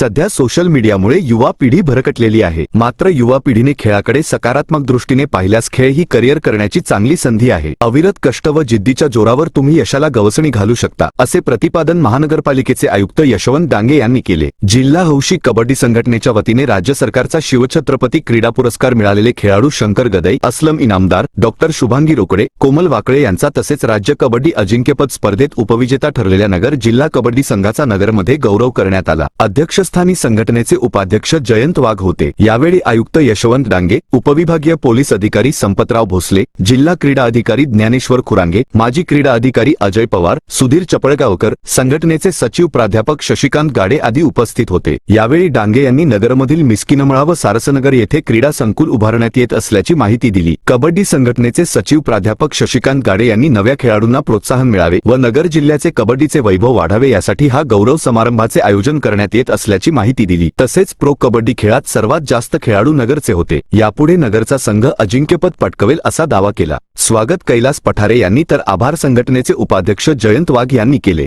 सध्या सोशल मीडियामुळे युवा पिढी भरकटलेली आहे. मात्र युवा पिढीने खेळाकडे सकारात्मक दृष्टीने पाहिल्यास खेळ ही करिअर करण्याची चांगली संधी आहे. अविरत कष्ट व जिद्दीच्या जोरावर तुम्ही यशाला गवसणी घालू शकता असे प्रतिपादन महानगरपालिकेचे आयुक्त यशवंत डांगे यांनी केले. जिल्हा हौशी कबड्डी संघटनेच्या वतीने राज्य सरकारचा शिवछत्रपती क्रीडा पुरस्कार मिळालेले खेळाडू शंकर गदई अस्लम इनामदार डॉक्टर शुभांगी रोकडे कोमल वाकळे यांचा तसेच राज्य कबड्डी अजिंक्यपद स्पर्धेत उपविजेता ठरलेल्या नगर जिल्हा कबड्डी संघाचा नगरमध्ये गौरव करण्यात आला. अध्यक्ष अध्यक्षस्थानी संघटनेचे उपाध्यक्ष जयंत वाघ होते. यावेळी आयुक्त यशवंत डांगे उपविभागीय पोलीस अधिकारी संपतराव भोसले जिल्हा क्रीडा अधिकारी ज्ञानेश्वर खुरांगे माजी क्रीडा अधिकारी अजय पवार सुधीर चपळगावकर संघटनेचे सचिव प्राध्यापक शशिकांत गाडे आदी उपस्थित होते. यावेळी डांगे यांनी नगरमधील मिस्किनमळा व सारसनगर येथे क्रीडा संकुल उभारण्यात येत असल्याची माहिती दिली. कबड्डी संघटनेचे सचिव प्राध्यापक शशिकांत गाडे यांनी नव्या खेळाडूंना प्रोत्साहन मिळावे व नगर जिल्ह्याचे कबड्डीचे वैभव वाढावे यासाठी हा गौरव समारंभाचे आयोजन करण्यात येत असल्याचे माहिती दिली. तसेच प्रो कबड्डी खेळात सर्वात जास्त खेळाडू नगरचे होते. यापुढे नगरचा संघ अजिंक्यपद पटकवेल असा दावा केला. स्वागत कैलास पठारे यांनी तर आभार संघटनेचे उपाध्यक्ष जयंत वाघ यांनी केले.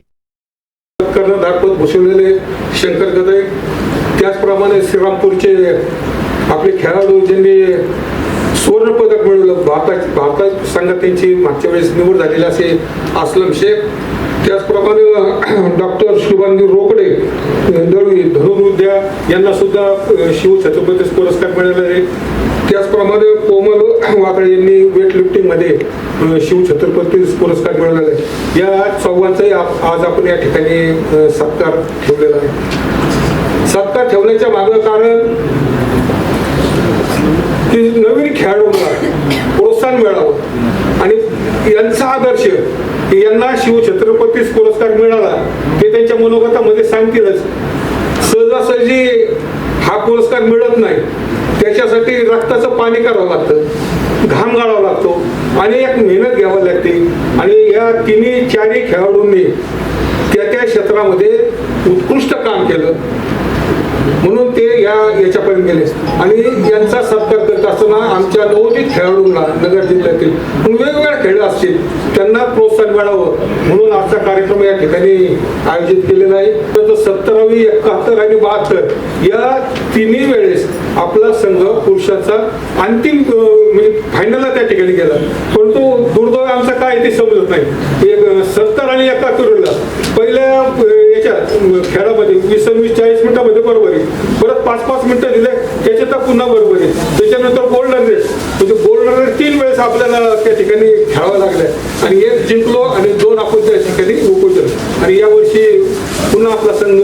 कर्णधारपद भूषवलेले शंकर गदय त्याचप्रमाणे श्रीरामपूरचे आपले खेळाडू ज्यांनी सुवर्ण पदक मिळवलं भारता भारता संघात त्यांची मागच्या वेळेस निवड झालेली असे अस्लम शेख त्याचप्रमाणे डॉक्टर शुभांगी रोकडे दळवी धनुर्विद्या यांना सुद्धा शिवछत्रपती शिव छत्रपती पुरस्कार मिळालेला आहे. त्याचप्रमाणे कोमल वाकळे यांनी वेट लिफ्टिंगमध्ये मध्ये शिव छत्रपती पुरस्कार मिळाला आहे. या चौघांचाही आप- आज आपण या ठिकाणी सत्कार ठेवलेला आहे. सत्कार ठेवण्याच्या मागं कारण की नवीन खेळाडूंना प्रोत्साहन मिळावं. यांचा आदर्श की यांना शिवछत्रपतीस पुरस्कार मिळाला ते त्यांच्या मनोगतामध्ये सांगतीलच. सहजासहजी हा पुरस्कार मिळत नाही. त्याच्यासाठी रक्ताचं पाणी करावं लागतं घाम गाळावा लागतो आणि एक मेहनत घ्यावी लागते. आणि या तिन्ही चारही खेळाडूंनी त्या त्या क्षेत्रामध्ये उत्कृष्ट काम केलं. म्हणून ते या याच्यापर्यंत गेले. आणि यांचा सत्कार करत असताना आमच्या नवोदित खेळाडूंना नगर जिल्ह्यातील पण खेळ असतील त्यांना प्रोत्साहन मिळावं म्हणून आजचा कार्यक्रम या ठिकाणी आयोजित केलेला आहे. तर सत्तरावी एकाहत्तर आणि बहात्तर या तिन्ही वेळेस आपला संघ पुरुषाचा अंतिम म्हणजे फायनलला त्या ठिकाणी गेला. परंतु दुर्दैव आमचा काय ते समजत नाही. एक सत्तर आणि एकाहत्तरला पहिल्या याच्यात खेळामध्ये वीस वीस चाळीस मिनिटामध्ये बरोबर आहे. परत पाच पाच मिनिटं दिले त्याच्यात पुन्हा बरोबर आहे. त्याच्यानंतर गोल्डन रेस म्हणजे गोल्डन रेस तीन वेळेस आपल्याला त्या ठिकाणी खेळावं लागलं. आणि एक जिंकलो आणि दोन आपण त्या ठिकाणी उपजलो आणि यावर्षी पुन्हा आपला संघ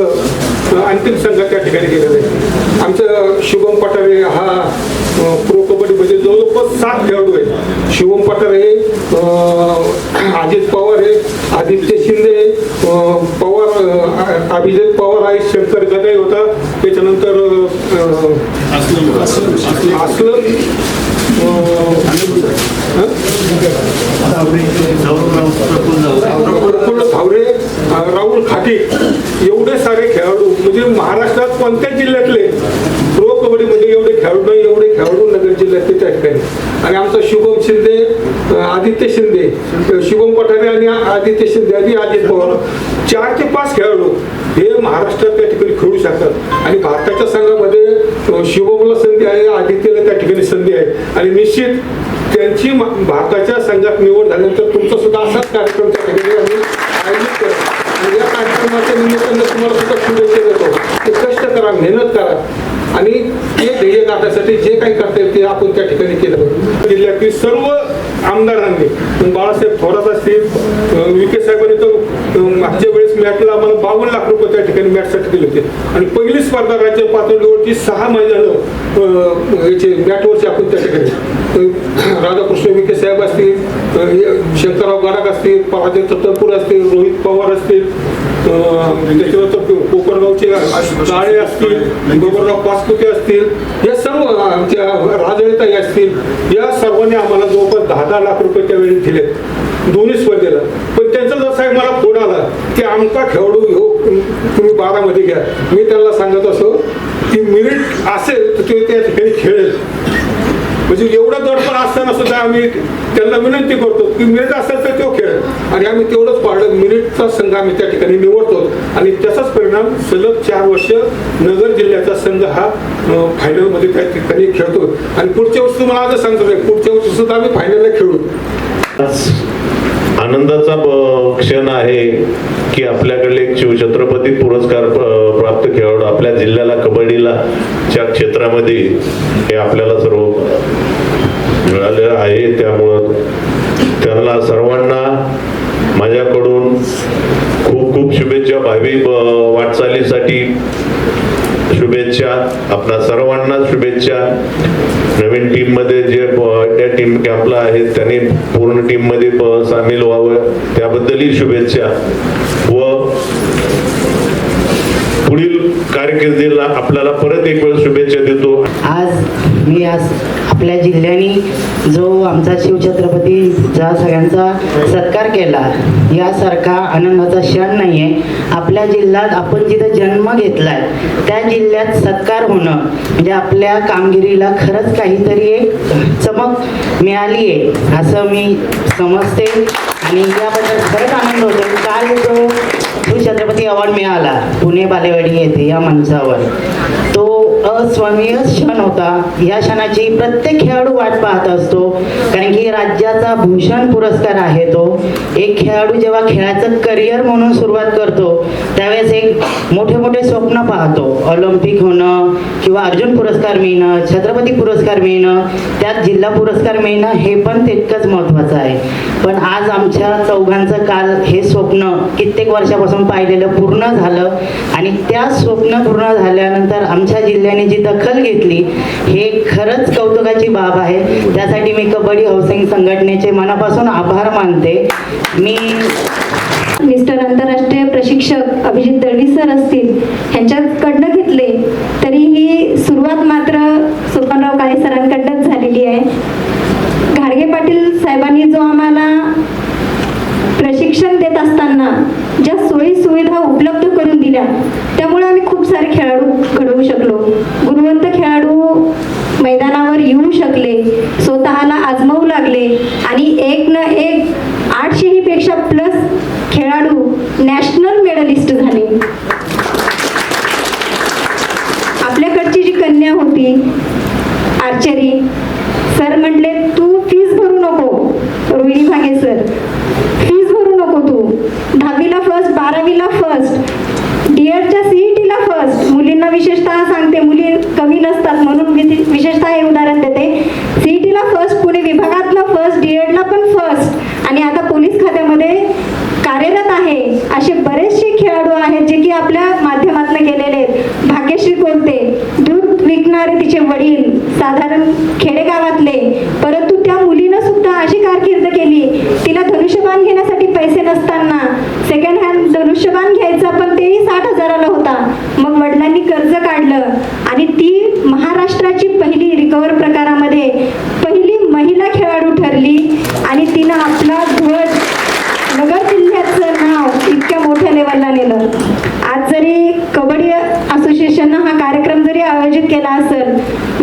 अंतिम संघ त्या ठिकाणी गेलेला आहे. आमचं शुभम पटारे हा प्रो प्रो कबड्डीमध्ये म्हणजे जवळपास सात खेळाडू आहेत. शुभम पटारे अं, अजित पवार आहे आदित्य शिंदे पवार अभिजित पवार आहे शंकर गदाई होता. त्याच्यानंतर अं, प्रफुल्ल धावरे राहुल खाटे. एवढे सारे खेळाडू म्हणजे महाराष्ट्रात कोणत्या जिल्ह्यातले? प्रो कबड्डीमध्ये म्हणजे एवढे खेळाडू एवढे खेळाडू नगर जिल्ह्यातले त्या ठिकाणी. आणि आमचा शुभम शिंदे आदित्य शिंदे शिवम पठारे आणि आदित्य शिंदे आणि अजित पवार. चार ते पाच खेळाडू हे महाराष्ट्रात त्या ठिकाणी खेळू शकतात. आणि भारताच्या संघामध्ये शिवमला संधी आहे आदित्यला त्या ठिकाणी संधी आहे. आणि निश्चित त्यांची भारताच्या संघात निवड झाल्यानंतर तुमचा सुद्धा असाच कार्यक्रम त्या ठिकाणी आम्ही आयोजित करतो आणि या कार्यक्रमाच्या निमित्तानं तुम्हाला सुद्धा शुभेच्छा देतो. ते कष्ट करा मेहनत करा. आणि ते ध्येय गाठण्यासाठी जे काही करता येईल ते आपण त्या ठिकाणी केलं जिल्ह्यातील सर्व आमदारांनी बाळासाहेब थोरात असतील विखे साहेबांनी तर मागच्या वेळेस मॅटला आम्हाला बावन्न लाख रुपये त्या ठिकाणी मॅटसाठी दिले होते. आणि पहिली स्पर्धा राज्य पातळीवरची सहा अं, याचे मॅटवरची आपण त्या ठिकाणी राधाकृष्ण विखे साहेब असतील शंकरराव गाडक असतील पराजय तत्तरपूर असतील रोहित पवार असतील त्याच्यानंतर कोकणगावचे काळे असतील गोबरराव पाचपुते असतील. या सर्व आमच्या राजळताई असतील या सर्वांनी आम्हाला जवळपास दहा दहा लाख रुपये त्यावेळी दिले दोन्ही स्पर्धेला. पण त्यांचा जसा आहे मला फोन आला की आमचा खेळाडू हो तुम्ही बारामध्ये घ्या. मी त्यांना सांगत असो की मिरिट असेल तर ते त्या ठिकाणी खेळेल. म्हणजे एवढं दडपण असताना सुद्धा आम्ही त्यांना विनंती करतो की मिनिट असेल तर तो खेळ. आणि आम्ही तेवढंच पाडलं मिनिटचा संघ आम्ही त्या ठिकाणी निवडतो. आणि त्याचाच परिणाम सलग चार वर्ष नगर जिल्ह्याचा संघ हा फायनलमध्ये त्या ठिकाणी खेळतो. आणि पुढच्या वर्षी तुम्हाला आता सांगतो पुढच्या वर्षी सुद्धा आम्ही फायनलला खेळू. आनंदाचा ब- क्षण आहे की आपल्याकडले एक शिवछत्रपती पुरस्कार प्राप्त खेळाडू आपल्या जिल्ह्याला कबड्डीला च्या क्षेत्रामध्ये हे आपल्याला सर्व मिळालेलं आहे. त्यामुळं त्यांना सर्वांना माझ्याकडून खूप खूप शुभेच्छा. भावी वाटचालीसाठी शुभेच्छा. आपणा सर्वांना शुभेच्छा. नवीन टीममध्ये जे त्या टीम कॅम्पला आहेत त्यांनी पूर्ण टीममध्ये सामील व्हावं. त्याबद्दलही शुभेच्छा. व पुढील कारकिर्दीला आपल्याला परत एक वेळ शुभेच्छा देतो. आज मी आज आपल्या जिल्ह्याने जो आमचा शिवछत्रपतीचा सगळ्यांचा सत्कार केला यासारखा आनंदाचा क्षण नाही आहे आपल्या जिल्ह्यात आपण जिथं जन्म घेतलाय त्या जिल्ह्यात सत्कार होणं म्हणजे आपल्या कामगिरीला खरंच काहीतरी एक चमक मिळाली आहे असं मी समजते. आणि याबद्दल खरंच आनंद होतो. काल जो शिवछत्रपती अवॉर्ड मिळाला. पुणे बालेवाडी येथे या मंचावर. तो क्षण होता. या क्षणाची प्रत्येक खेळाडू वाट पाहत असतो. कारण की राज्याचा भूषण पुरस्कार आहे तो. एक खेळाडू जेव्हा खेळाचं करिअर म्हणून सुरुवात करतो त्यावेळेस एक मोठे मोठे स्वप्न पाहतो. ऑलिम्पिक होणं किंवा अर्जुन पुरस्कार मिळणं छत्रपती पुरस्कार मिळणं त्यात जिल्हा पुरस्कार मिळणं हे पण तितकंच महत्त्वाचं आहे. पण आज आमच्या चौघांचं काल हे स्वप्न कित्येक वर्षापासून पाहिलेलं पूर्ण झालं आणि त्या स्वप्न पूर्ण झाल्यानंतर आमच्या जिल्ह्याने जी दखल घेतली हे खरंच कौतुकाची बाब आहे. त्यासाठी मी कबड्डी हाऊसिंग संघटनेचे मनापासून आभार मानते. मी मिस्टर आंतरराष्ट्रीय प्रशिक्षक अभिजित दळवी सर असतील ह्यांच्याकडनं घेतले तरी ही सुरुवात मात्र सोपानराव काळे सरांकडनंच झालेली आहे. घाडगे पाटील साहेबांनी जो आम्हाला प्रशिक्षण देत असताना ज्या सोयी सुविधा उपलब्ध करून दिल्या त्यामुळे आम्ही सारे खेळाडू घडवू शकलो. गुणवंत खेळाडू मैदानावर येऊ शकले. स्वतःला आजमावू लागले. आणि एक न एक आठशेही पेक्षा प्लस खेळाडू नॅशनल मेडलिस्ट झाले. आपल्याकडची जी कन्या होती आर्चरी सर म्हटले तू फीस भरू नको रोहिणी भागे सर फीस भरू नको तू दहावीला फर्स्ट बारावीला फर्स्ट डीएडच्या सीईटीला फर्स्ट मुलींना विशेषतः कमी नसतात म्हणून मी विशेषतः हे उदाहरण देते. सीईटीला फर्स्ट पुणे विभागातला फर्स्ट डीएडला पण फर्स्ट आणि आता पोलीस खात्यामध्ये कार्यरत आहे असे बरेचसे खेळाडू आहेत जे की आपल्या माध्यमातून गेलेले आहेत. भाग्यश्री कोलते दूध विकणारे तिचे वडील साधारण खेडेगावातले. परंतु त्या मुलीनं सुद्धा अशी कारकीर्द केली. तिला धनुष्यबाण घेण्यासाठी पैसे नसताना. सेकंड हँड धनुष्यबाण घ्यायचा पण तेही साठ हजाराला होता मग वडिलांनी कर्ज काढलं आणि ती ही रिकवर प्रकारामध्ये पहिली महिला खेळाडू ठरली आणि तिनं आपला ध्वज नगर जिल्ह्याचं नाव इतक्या मोठ्या लेवलला नेलं. आज जरी कबड्डी असोसिएशननं हा कार्यक्रम जरी आयोजित केला असेल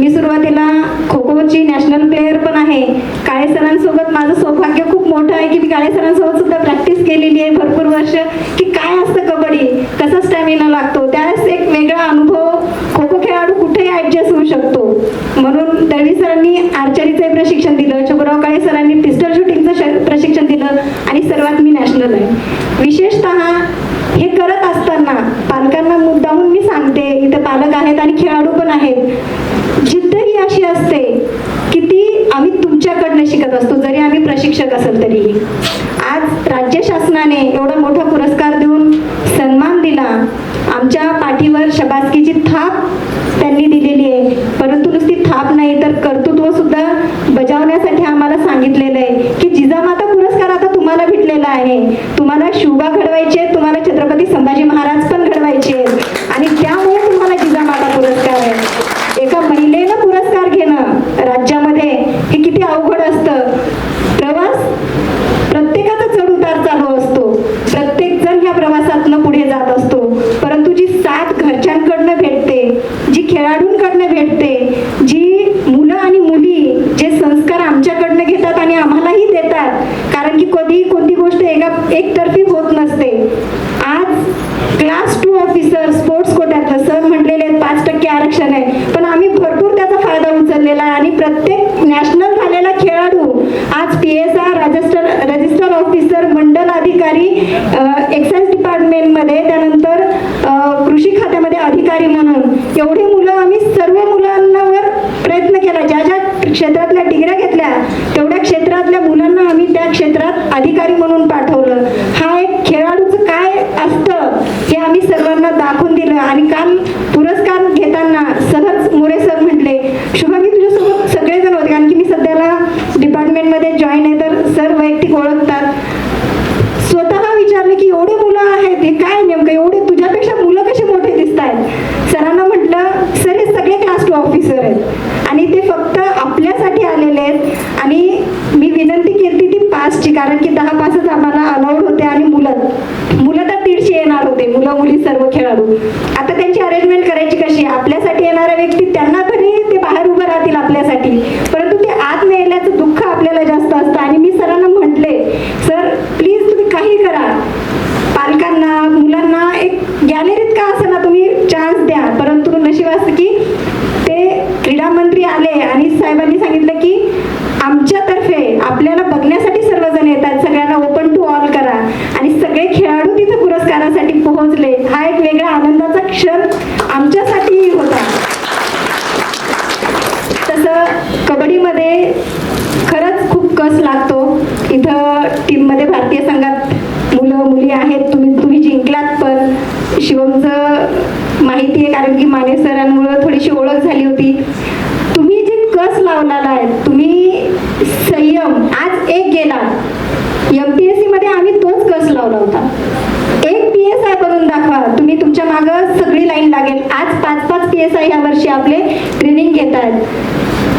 मी सुरुवातीला खो खोची नॅशनल प्लेअर पण आहे. काळे सरांसोबत माझं सौभाग्य खूप मोठं आहे की मी काळे सरांसोबत सुद्धा प्रॅक्टिस केलेली आहे भरपूर वर्ष की काय असतं कबड्डी कसा स्टॅमिना लागतो त्यावेळेस एक वेगळा अनुभव खो खो खेळाडू कुठेही ऍडजस्ट होऊ शकतो म्हणून दळवी सरांनी आर्चरीचं प्रशिक्षण दिलं शंभूराव काळे सरांनी पिस्टल शूटिंगचं श- प्रशिक्षण दिलं आणि सर्वात मी नॅशनल आहे विशेषत हे करत असताना पालकांना मुद्दाहून मी सांगते इथे पालक आहेत आणि खेळाडू पण आहेत. जिद्द ही अशी असते की ती आम्ही तुमच्याकडनं शिकत असतो जरी आम्ही प्रशिक्षक असेल तरीही. आज राज्य शासनाने एवढा मोठा पुरस्कार देऊन सन्मान दिला. आमच्या पाठीवर शबासकीची थाप त्यांनी दिलेली आहे. परंतु नुसती थाप नाही तर कर्तृत्व सुद्धा बजावण्यासाठी आम्हाला सांगितलेलं आहे की जिजामा तुम्हाला भेटलेला आहे तुम्हाला शुभा घडवायचे तुम्हाला छत्रपती संभाजी महाराज पण घडवायचे आहेत. आणि त्या तुम्हाला जिजामाता पुरस्कार आहे एका महिलेनं पुरस्कार घेणं राज्यामध्ये हे किती अवघड असतं प्रवास प्रत्येकाचा चढ उतार चालू असतो प्रत्येक जण ह्या प्रवासातनं पुढे जात असतो परंतु जी साथ घरच्यांकडनं भेटते जी खेळाडूंकडनं भेटते जी मुलं आणि मुली जे अधिकारी एक्साईज डिपार्टमेंटमध्ये त्यानंतर अ, कृषी खात्यामध्ये अधिकारी म्हणून एवढी मुलं आम्ही सर्व मुलांवर प्रयत्न केला ज्या ज्या क्षेत्रातल्या डिग्र्या घेतल्या तेवढ्या क्षेत्रातल्या मुलांना आम्ही त्या क्षेत्रात अधिकारी म्हणून पाठवलं हा एक खेळाडूचं काय असतं हे आम्ही सर्वांना दाखवून दिलं आणि काल पुरस्कार घेताना सहज मोरे सर म्हटले शुभा मी तुझ्यासोबत सगळेजण होते कारण की मी सध्याला डिपार्टमेंटमध्ये जॉईन आहे तर सर वैयक्तिक ओळखतात स्वतः विचारले की एवढे मुलं आहेत हे काय नेमकं एवढे तुझ्यापेक्षा मुलं कसे मोठे दिसत आहेत सरांना म्हटलं सर हे सगळे क्लास टू ऑफिसर आहेत आणि ते फक्त आपल्यासाठी आलेले आहेत आणि मी विनंती केली ती पासची कारण की दहा पासच आम्हाला अलाउड होते आणि मुलं. मुलं तर दीडशे येणार होते. मुलं मुली सर्व खेळाडू. आता त्यांची अरेंजमेंट करायची कशी आपल्यासाठी येणाऱ्या व्यक्ती त्यांना तरी ते बाहेर उभं राहतील आपल्यासाठी. परत ते आत नाही येण्याचं दुःख आपल्याला जास्त असतं आणि मी सरांना म्हटले सर प्लीज तुम्ही काही करा पालकांना मुलांना एक गॅलरीत का असं ना तुम्ही चान्स द्या परंतु नशीब असतं की ते क्रीडा मंत्री आले आणि साहेबांनी सांगितलं की आमच्यातर्फे आपल्याला बघण्यासाठी सर्वजण येतात सगळ्यांना ओपन टू ऑल करा आणि सगळे खेळाडू तिथे पुरस्कारासाठी पोहोचले हा एक वेगळा आनंदाचा क्षण आमच्यासाठीही होता तसं कबड्डीमध्ये खरंच खूप कस लागतो इथं टीममध्ये भारतीय संघात मुलं मुली आहेत तुम्ही तुम्ही जिंकलात पण शिवमचं माहिती आहे कारण की माने सरांमुळं थोडीशी ओळख झाली होती. तुम्ही जे कस लावलेला आहे तुम्ही संयम आज एक गेला एम पी एसमध्ये आम्ही तोच कस लावला होता. एक पी एस आय बनवून दाखवा. तुम्ही तुमच्या मागं सगळी लाईन लागेल. आज पाच पाच पी एस आय ह्या वर्षी आपले ट्रेनिंग घेत आहेत.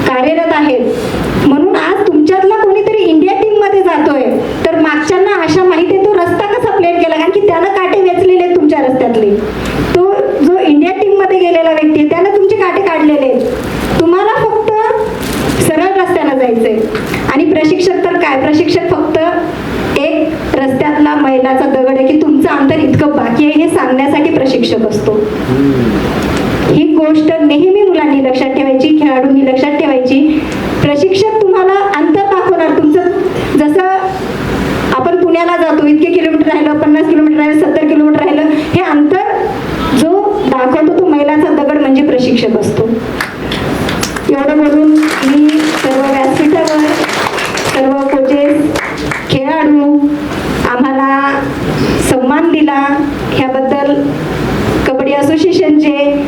कार्यरत आहेत. म्हणून आज तुमच्यातला कोणीतरी इंडिया टीममध्ये जातोय. तर मागच्यांना आशा माहिती आहे तो रस्ता कसा प्लेट केला? कारण की त्यानं काटे वेचलेले आहेत तुमच्या रस्त्यातले. तो मध्ये गेलेला व्यक्ती आहे, त्यानं तुमचे काटे काढलेले. तुम्हाला फक्त सरळ रस्त्यानं जायचंय. आणि प्रशिक्षक तर काय? प्रशिक्षक फक्त एक रस्त्यातला मैलाचा दगड आहे की तुमचं अंतर इतकं बाकी आहे हे सांगण्यासाठी प्रशिक्षक असतो. ही गोष्ट नेहमी मुलांनी लक्षात ठेवायची खेळाडूंनी लक्षात ठेवायची प्रशिक्षक तुम्हाला अंतर दाखवणार तुमचं जसं आपण पुण्याला जातो इतके किलोमीटर राहिलं पन्नास किलोमीटर राहिलं सत्तर किलोमीटर राहिलं हे अंतर जो दाखवतो तो मैलाचा दगड म्हणजे प्रशिक्षक असतो एवढं बोलून मी सर्व व्यासपीठावर सर्व कोचेस खेळाडू आम्हाला सन्मान दिला ह्याबद्दल कबड्डी असोसिएशनचे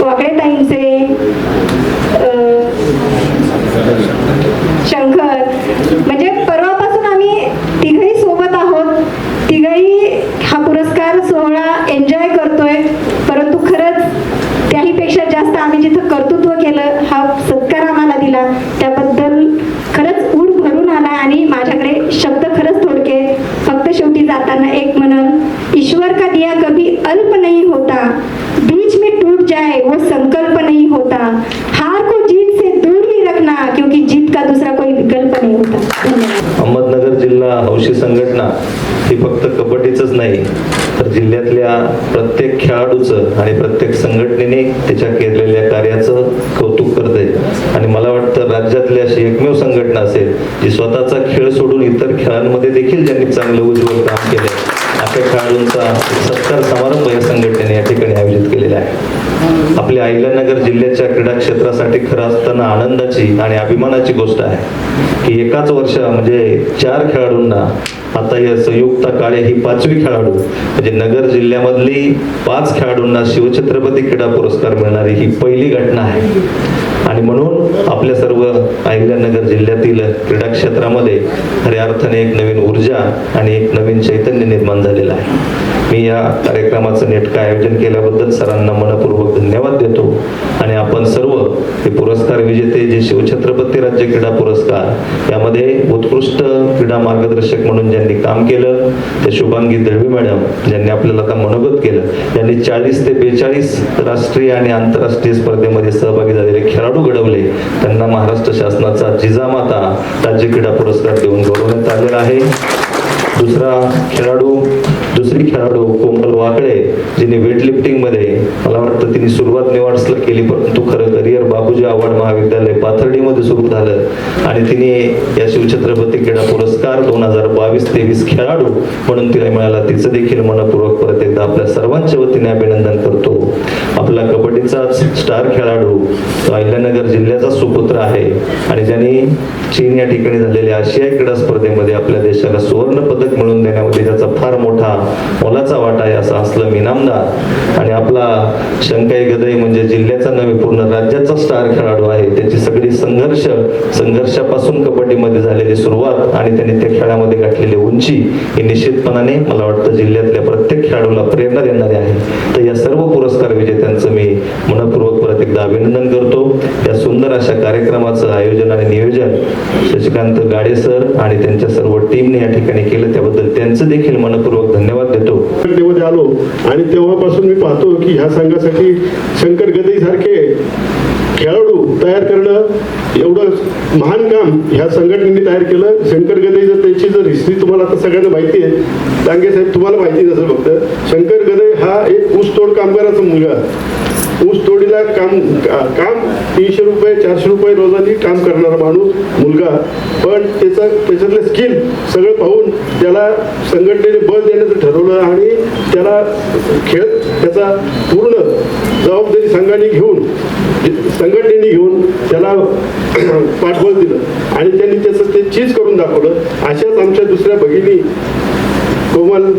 वाकडेताईंचे अं, शंकर म्हणजे परवापासून आम्ही तिघही सोबत आहोत तिघही हा पुरस्कार सोहळा एन्जॉय करतोय परंतु खरंच त्याहीपेक्षा जास्त आम्ही जिथं कर्तृत्व केलं हा सत्कार आम्हाला दिला त्याबद्दल खरंच ऊर भरून आला आणि माझ्याकडे शब्द खरंच थोडके फक्त शेवटी जाताना एक म्हणन ईश्वर का दिया कभी अल्प नहीं होता बीच में टूट जाए वो संकल्प नहीं होता हार को जीत से दूर ही रखना क्योंकि जीत का दूसरा कोई विकल्प नहीं होता धन्यवाद किंवा हौशी संघटना ही फक्त कबड्डीचंच नाही तर जिल्ह्यातल्या प्रत्येक खेळाडूचं आणि प्रत्येक संघटनेने त्याच्या केलेल्या कार्याचं कौतुक करते आणि मला वाटतं राज्यातली अशी एकमेव संघटना असेल जी स्वतःचा खेळ सोडून इतर खेळांमध्ये देखील ज्यांनी चांगलं उज्ज्वल काम केलं अशा खेळाडूंचा सत्कार समारंभ या संघटनेने या ठिकाणी आयोजित केलेला आहे. आपल्या अहिल्यानगर जिल्ह्याच्या क्रीडा क्षेत्रासाठी खरं असताना आनंदाची आणि अभिमानाची गोष्ट आहे की एकाच वर्ष म्हणजे चार खेळाडूंना आता या संयुक्त काळे ही पाचवी खेळाडू म्हणजे नगर जिल्ह्यामधली पाच खेळाडूंना शिवछत्रपती क्रीडा पुरस्कार मिळणारी ही पहिली घटना आहे. आणि म्हणून आपल्या सर्व अहिल्यानगर जिल्ह्यातील क्रीडा क्षेत्रामध्ये खऱ्या अर्थाने एक नवीन ऊर्जा आणि एक नवीन चैतन्य निर्माण झालेलं आहे. मी या कार्यक्रमाचं नेटकं आयोजन केल्याबद्दल सरांना मनपूर्वक धन्यवाद देतो आणि आपण सर्व हे पुरस्कार विजेते जे शिवछत्रपती राज्य क्रीडा पुरस्कार यामध्ये उत्कृष्ट क्रीडा मार्गदर्शक म्हणून ज्यांनी काम केलं ते शुभांगी दळवी मॅडम ज्यांनी आपल्याला आता मनोगत केलं त्यांनी चाळीस ते बेचाळीस राष्ट्रीय आणि आंतरराष्ट्रीय स्पर्धेमध्ये सहभागी झालेले खेळाडू घडवले त्यांना महाराष्ट्र शासनाचा जिजामाता राज्य क्रीडा पुरस्कार देऊन गौरवण्यात आलेला आहे. दुसरा खेळाडू दुसरी खेळाडू कोमल वाकळे जिने वेटलिफ्टिंगमध्ये मला वाटतं तिने सुरुवात निवाडसला केली परंतु खरं करिअर बाबूजी आव्हाड महाविद्यालय पाथर्डीमध्ये सुरू झालं. आणि तिने या शिवछत्रपती क्रीडा पुरस्कार दोन हजार बावीस तेवीस खेळाडू म्हणून तिला मिळाला. तिचं देखील मनपूर्वक परत एकदा आपल्या सर्वांच्या वतीने अभिनंदन करतो. आपला कबड्डीचा स्टार खेळाडू अहिल्यानगर जिल्ह्याचा सुपुत्र आहे. आणि ज्यांनी चीन या ठिकाणी झालेल्या आशियाई क्रीडा स्पर्धेमध्ये आपल्या देशाला सुवर्ण पदक पदक मिळवून देण्यामध्ये त्याचा फार मोठा मोलाचा वाटा आहे असं असलं मी नामदार आणि आपला शंकाई गदई म्हणजे जिल्ह्याचा नव्हे पूर्ण राज्याचा स्टार खेळाडू आहे. त्याची सगळी संघर्ष संघर्षापासून कबड्डीमध्ये झालेली सुरुवात आणि त्याने त्या खेळामध्ये गाठलेली उंची ही निश्चितपणाने मला वाटतं जिल्ह्यातल्या प्रत्येक खेळाडूला प्रेरणा देणारी आहे. तर या सर्व पुरस्कार विजेत्यांचं मी मनपूर्वक परत एकदा अभिनंदन करतो. या सुंदर अशा कार्यक्रमाचं आयोजन आणि नियोजन शशिकांत गाडे सर आणि त्यांच्या सर्व टीमने या ठिकाणी केलं. त्याबद्दल त्यांचं देखील मनपूर्वक धन्यवाद देतो. मध्ये आलो आणि तेव्हापासून मी पाहतो की ह्या संघासाठी शंकर गदई सारखे खेळाडू तयार करणं एवढं महान काम ह्या संघटनेने तयार केलं. शंकर गदई जर त्याची जर हिस्ट्री तुम्हाला आता सगळ्यांना माहिती आहे डांगे साहेब तुम्हाला माहिती नसेल फक्त शंकर गदई हा एक ऊसतोड कामगाराचा मुलगा. ऊसतोड नोकरीला काम काम तीनशे रुपये चारशे रुपये रोजानी काम करणारा माणूस मुलगा. पण त्याचा त्याच्यातलं स्किल सगळं पाहून त्याला संघटनेने बळ देण्याचं ठरवलं आणि त्याला खेळ त्याचा पूर्ण जबाबदारी संघाने घेऊन संघटनेने घेऊन त्याला पाठबळ दिलं. आणि त्यांनी त्याचं ते चीज करून दाखवलं. अशाच आमच्या दुसऱ्या भगिनी कोमल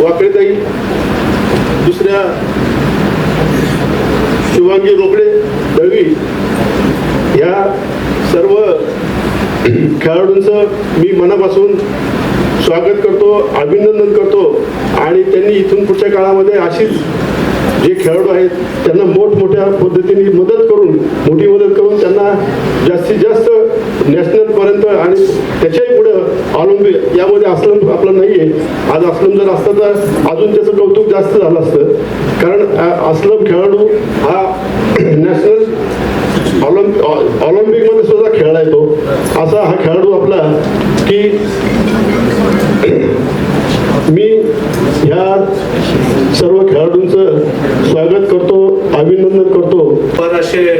वाकडेताई दुसऱ्या शिवांगी रोकडे दळवी. या सर्व खेळाडूंचं मी मनापासून स्वागत करतो अभिनंदन करतो. आणि त्यांनी इथून पुढच्या काळामध्ये अशीच जे खेळाडू आहेत त्यांना मोठमोठ्या पद्धतीने मदत करून मोठी मदत करून त्यांना जास्तीत जास्त नॅशनलपर्यंत आणि त्याच्या पुढं यामध्ये असलम आपलं नाही आहे. आज असलम जर असतं तर अजून त्याचं कौतुक जास्त झालं असतं. कारण असलम खेळाडू हा नॅशनल ऑलिम्पिक ऑलिम्पिकमध्ये सुद्धा खेळला येतो. असा हा खेळाडू आपला की मी ह्या सर्व खेळाडूंचं स्वागत करतो अभिनंदन करतो. फार असे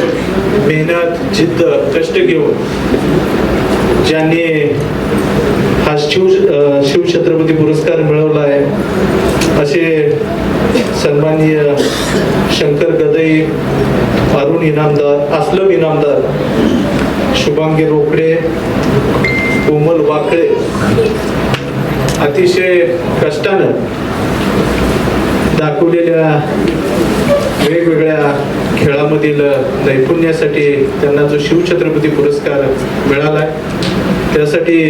मेहनत जिद्द कष्ट घेऊन ज्यांनी शिव शिवछत्रपती पुरस्कार मिळवला आहे. असे सन्माननीय शंकर गदई अरुण इनामदार असलम इनामदार शुभांगी रोकडे कोमल वाकळे अतिशय कष्टानं दाखवलेल्या वेगवेगळ्या खेळामधील नैपुण्यासाठी त्यांना जो शिवछत्रपती पुरस्कार मिळाला आहे त्यासाठी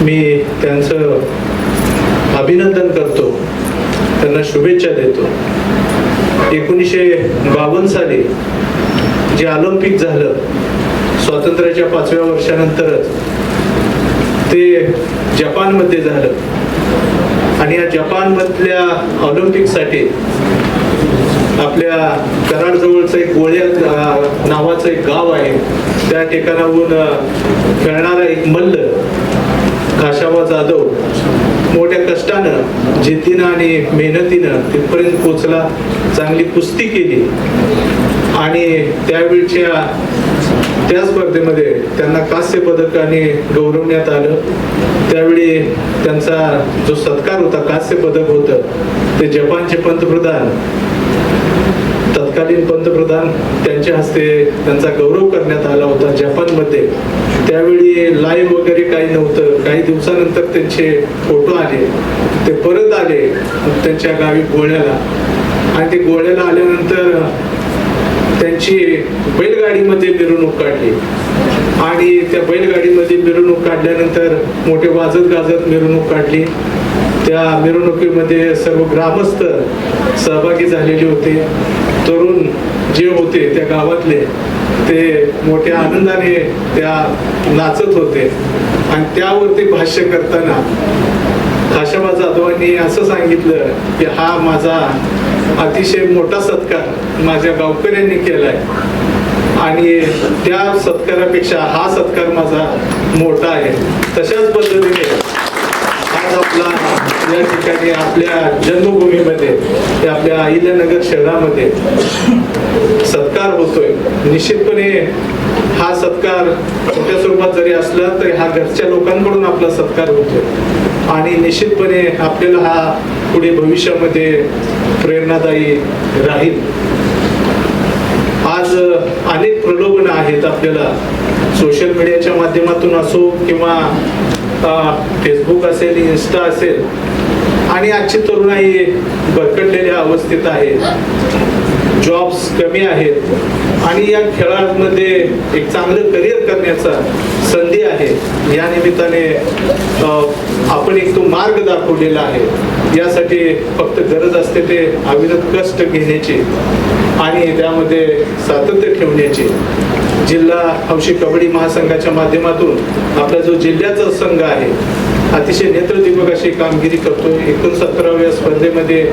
मी त्यांचं अभिनंदन करतो. त्यांना शुभेच्छा देतो. एकोणीसशे बावन्न साली जे ऑलिम्पिक झालं स्वातंत्र्याच्या पाचव्या वर्षानंतरच ते जपानमध्ये झालं. आणि या जपानमधल्या ऑलिम्पिकसाठी आपल्या कराडजवळचं एक गोळ्या नावाचं एक गाव आहे. त्या ठिकाणाहून खेळणारा एक मल्ल काशावा जाधव मोठ्या कष्टानं जिद्दीनं आणि मेहनतीनं तिथपर्यंत पोचला चांगली कुस्ती केली. आणि त्यावेळच्या त्या स्पर्धेमध्ये त्यांना कांस्य पदकाने गौरवण्यात आलं. त्यावेळी त्यांचा जो सत्कार होता कांस्य पदक होतं ते जपानचे पंतप्रधान तत्कालीन पंतप्रधान त्यांच्या हस्ते त्यांचा गौरव करण्यात आला होता जपानमध्ये. त्यावेळी लाईव्ह वगैरे काही नव्हतं. काही दिवसानंतर त्यांचे फोटो आले. ते परत आले त्यांच्या गावी गोळ्याला. आणि ते गोळ्याला आल्यानंतर त्यांची बैलगाडीमध्ये मिरवणूक काढली. आणि त्या बैलगाडीमध्ये मिरवणूक काढल्यानंतर मोठे वाजत गाजत मिरवणूक काढली. त्या मिरवणुकीमध्ये सर्व ग्रामस्थ सहभागी झालेले होते. तरुण जे होते त्या गावातले ते मोठ्या आनंदाने त्या नाचत होते. आणि त्यावरती भाष्य करताना खाशाबा जाधवांनी असं सांगितलं की हा माझा अतिशय मोठा सत्कार माझ्या गावकऱ्यांनी केलाय. आणि त्या सत्कारापेक्षा हा सत्कार माझा मोठा आहे. तशाच पद्धतीने आपला या ठिकाणी आपल्या जन्मभूमीमध्ये ते आपल्या अहिल्यानगर शहरामध्ये सत्कार होतोय. निश्चितपणे हा सत्कार छोट्या स्वरूपात जरी असला तरी हा घरच्या लोकांकडून आपला सत्कार होतोय. आणि निश्चितपणे आपल्याला हा पुढे भविष्यामध्ये प्रेरणादायी राहील. आज अनेक प्रलोभनं आहेत आपल्याला. सोशल मीडियाच्या माध्यमातून असो किंवा फेसबुक असेल इन्स्टा असेल आणि आजची तरुणाई भरकटलेल्या अवस्थेत आहे. जॉब्स कमी आहेत. आणि या खेळामध्ये एक चांगलं करिअर करण्याचा संधी आहे. या निमित्ताने आपण एक तो मार्ग दाखवलेला आहे. यासाठी फक्त गरज असते ते अविरत कष्ट घेण्याची आणि त्यामध्ये सातत्य ठेवण्याची. जिल्हा हौशी कबड्डी महासंघाच्या माध्यमातून आपला जो जिल्ह्याचा संघ आहे अतिशय नेत्रदीपक अशी कामगिरी करतो एकोणसत्तराव्या स्पर्धेमध्ये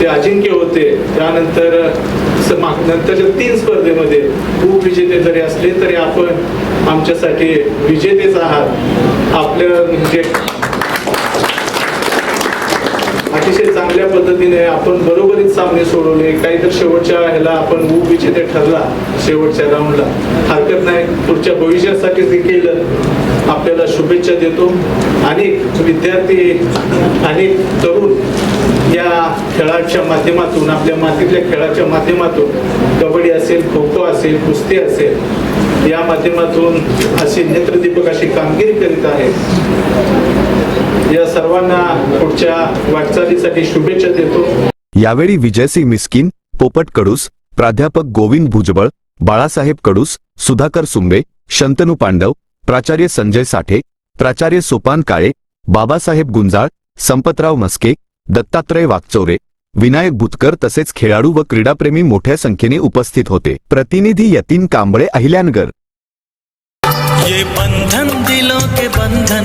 ते अजिंक्य होते. त्यानंतर स- नंतरच्या तीन स्पर्धेमध्ये उपविजेते जरी असले तरी आपण आमच्यासाठी विजेतेच आहात. आपलं म्हणजे अतिशय चांगल्या पद्धतीने आपण बरोबरीत सामने सोडवले. काही तर शेवटच्या ह्याला आपण उपविजेते ठरला शेवटच्या राऊंडला हरकत नाही. पुढच्या भविष्यासाठी देखील आपल्याला शुभेच्छा देतो. अनेक विद्यार्थी अनेक तरुण या खेळाच्या माध्यमातून आपल्या मातीतल्या खेळाच्या माध्यमातून कबड्डी असेल खो खो असेल कुस्ती असेल या माध्यमातून अशी नेत्रदीपक अशी कामगिरी करीत आहे या सर्वांना पुढच्या वाटचालीसाठी शुभेच्छा देतो. यावेळी विजयसिंह मिस्किन पोपट कडूस प्राध्यापक गोविंद भुजबळ बाळासाहेब कडूस सुधाकर सुंबे शंतनू पांडव प्राचार्य संजय साठे प्राचार्य सोपान काळे बाबासाहेब गुंजाळ संपतराव मस्के दत्तात्रय वागचौरे विनायक भुतकर तसेच खेळाडू व क्रीडाप्रेमी मोठ्या संख्येने उपस्थित होते. प्रतिनिधी यतीन कांबळे अहिल्यानगर. ये बंधन दिलों के बंधन